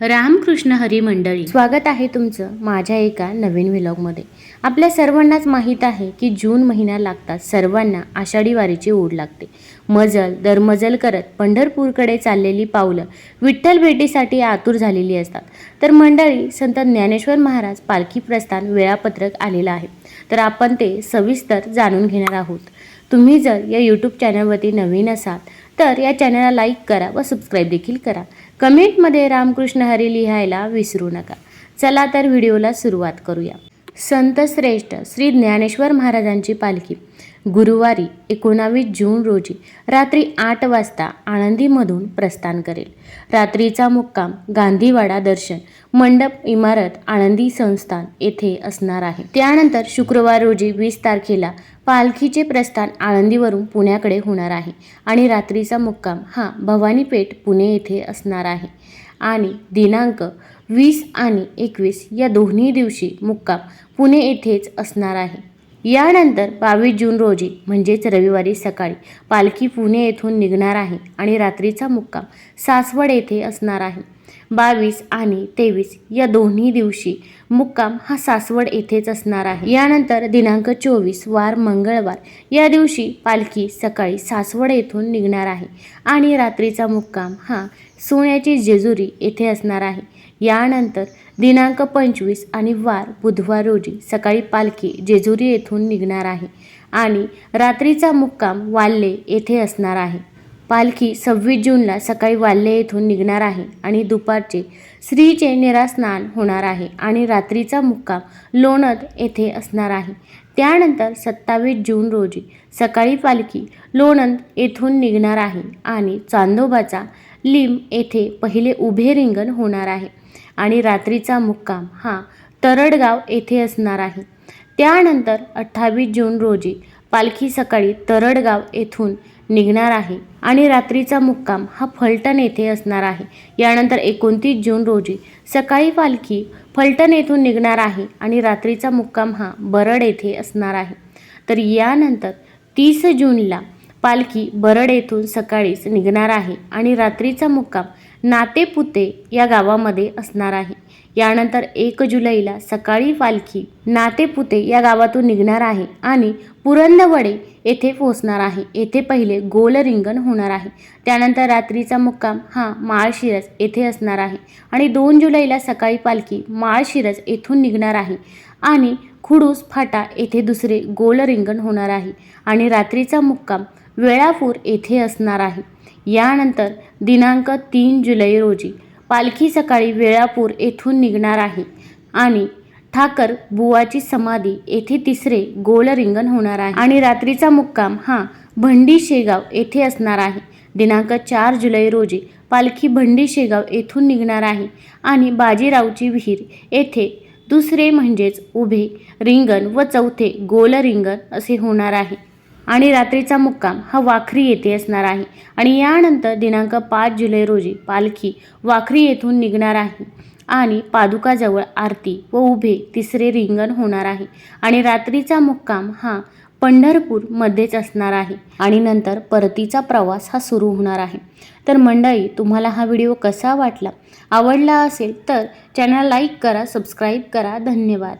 रामकृष्ण हरी मंडळी. स्वागत आहे तुमचं माझ्या एका नवीन व्लॉगमध्ये आपल्या सर्वांनाच माहीत आहे की जून महिना लागताच सर्वांना आषाढी वारीची ओढ लागते. मजल दरमजल करत पंढरपूरकडे चाललेली पावलं विठ्ठल भेटीसाठी आतुर झालेली असतात. तर मंडळी संत ज्ञानेश्वर महाराज पालखी प्रस्थान वेळापत्रक आलेलं आहे. तर आपण ते सविस्तर जाणून घेणार आहोत. तुम्ही जर या यूट्यूब चॅनलवरती नवीन असाल तर या चॅनलला लाईक करा व सबस्क्राईब देखील करा. कमेंटमध्ये रामकृष्ण हरी लिहायला विसरू नका. चला तर व्हिडिओला सुरुवात करूया. संत श्रेष्ठ श्री ज्ञानेश्वर महाराजांची पालखी. गुरुवारी एकोणावीस जून रोजी रात्री आठ वाजता आळंदीमधून प्रस्थान करेल. रात्रीचा मुक्काम गांधीवाडा दर्शन मंडप इमारत आळंदी संस्थान येथे असणार आहे. त्यानंतर शुक्रवार रोजी वीस तारखेला पालखीचे प्रस्थान आळंदीवरून पुण्याकडे होणार आहे आणि रात्रीचा मुक्काम हा भवानीपेठ पुणे येथे असणार आहे. आणि दिनांक वीस आणि एकवीस या दोन्ही दिवशी मुक्काम पुणे येथेच असणार आहे. यानंतर बावीस जून रोजी म्हणजेच रविवारी सकाळी पालखी पुणे येथून निघणार आहे आणि रात्रीचा मुक्काम सासवड येथे असणार आहे. बावीस आणि तेवीस या दोन्ही दिवशी मुक्काम हा सासवड येथेच असणार आहे. यानंतर दिनांक चोवीस वार मंगळवार या दिवशी पालखी सकाळी सासवड येथून निघणार आहे आणि रात्रीचा मुक्काम हा सोन्याची जेजुरी येथे असणार आहे. यानंतर दिनांक पंचवीस आणि वार बुधवार रोजी सकाळी पालखी जेजुरी येथून निघणार आहे आणि रात्रीचा मुक्काम वाल्ले येथे असणार आहे. पालखी सव्वीस जूनला सकाळी वाल्ले येथून निघणार आहे आणि दुपारचे श्रीचे निरास्नान होणार आहे आणि रात्रीचा मुक्काम लोणद येथे असणार आहे. त्यानंतर सत्तावीस जून रोजी सकाळी पालखी लोणंद येथून निघणार आहे आणि चांदोबाचा लिंब येथे पहिले उभे रिंगण होणार आहे. आणि रात्रीचा मुक्काम. हा तरडगाव येथे असणार आहे. त्यानंतर अठ्ठावीस जून रोजी पालखी सकाळी तरडगाव येथून निघणार आहे आणि रात्रीचा मुक्काम हा फलटण येथे असणार आहे. यानंतर एकोणतीस जून रोजी सकाळी पालखी फलटण येथून निघणार आहे आणि रात्रीचा मुक्काम हा बरड येथे असणार आहे. तर यानंतर तीस जूनला पालखी बरड येथून सकाळीच निघणार आहे आणि रात्रीचा मुक्काम नातेपुते या गावामध्ये असणार आहे. यानंतर एक जुलैला सकाळी पालखी नातेपुते या गावातून निघणार आहे आणि पुरंदवडे येथे पोहोचणार आहे. येथे पहिले गोल रिंगण होणार आहे. त्यानंतर रात्रीचा मुक्काम हा माळशिरस येथे असणार आहे आणि दोन जुलैला सकाळी पालखी माळशिरस येथून निघणार आहे आणि खुडूस फाटा येथे दुसरे गोल रिंगण होणार आहे आणि रात्रीचा मुक्काम वेळापूर येथे असणार आहे. यानंतर दिनांक तीन जुलै रोजी पालखी सकाळी वेळापूर येथून निघणार आहे आणि ठाकर बुवाची समाधी येथे तिसरे गोल रिंगण होणार आहे. आणि रात्रीचा मुक्काम हा भंडी शेगाव येथे असणार आहे. दिनांक चार जुलै रोजी पालखी भंडी शेगाव येथून निघणार आहे आणि बाजीरावची विहीर येथे दुसरे म्हणजेच उभे रिंगण व चौथे गोल रिंगण असे होणार आहे. आणि रात्रीचा मुक्काम हा वाखरी येथे असणार आहे. आणि यानंतर दिनांक पाच जुलै रोजी पालखी वाखरी येथून निघणार आहे. आणि पादुकाजवळ आरती व उभे तिसरे रिंगण होणार आहे. आणि रात्रीचा मुक्काम हा पंढरपूरमध्येच असणार आहे. आणि नंतर परतीचा प्रवास हा सुरू होणार आहे. तर मंडळी तुम्हाला हा व्हिडिओ कसा वाटला? आवडला असेल तर चॅनल लाईक करा सबस्क्राईब करा. धन्यवाद.